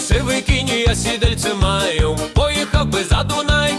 сивий кінь, я сідельце маю, поїхав би за Дунай.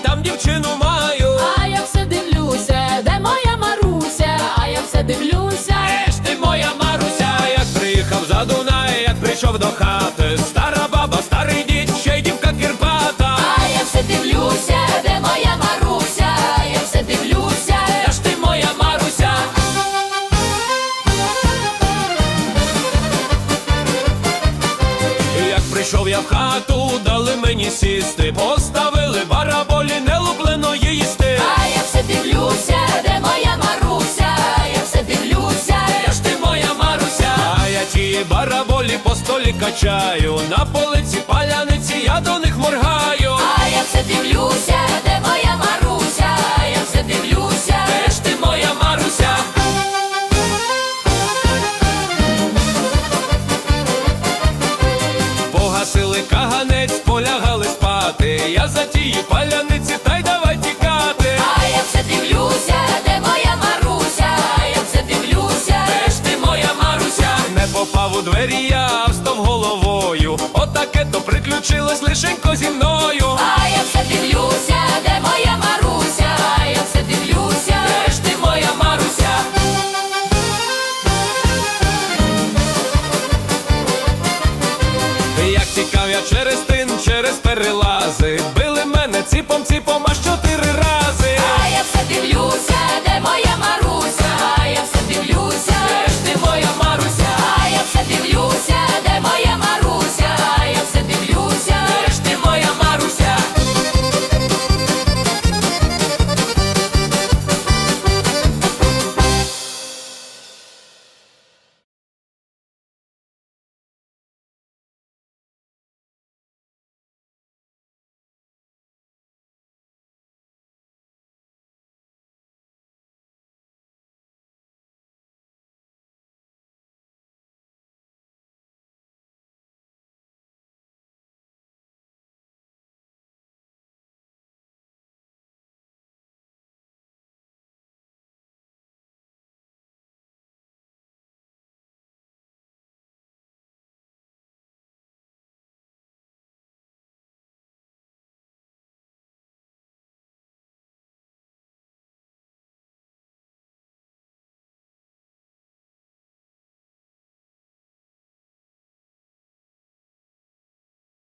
Прийшов я в хату, дали мені сісти, поставили бараболі, не луплено їсти. А я все дивлюся, де моя Маруся, а я все дивлюся. Де ж ти моя Маруся? А я ті бараболі по столі качаю, на полиці паляниці я до них моргаю. А я все дивлюся, Погасили каганець, полягали спати. Я за тії паляниці, та й давай тікати. А я все дивлюся, де моя Маруся, а я все дивлюся. Де ж ти моя Маруся? Не попав у двері, я встав головою. Отаке то приключилось лишенько зі мною. Тікав я через тин, через перелази, били мене ціпом, ціпом, а що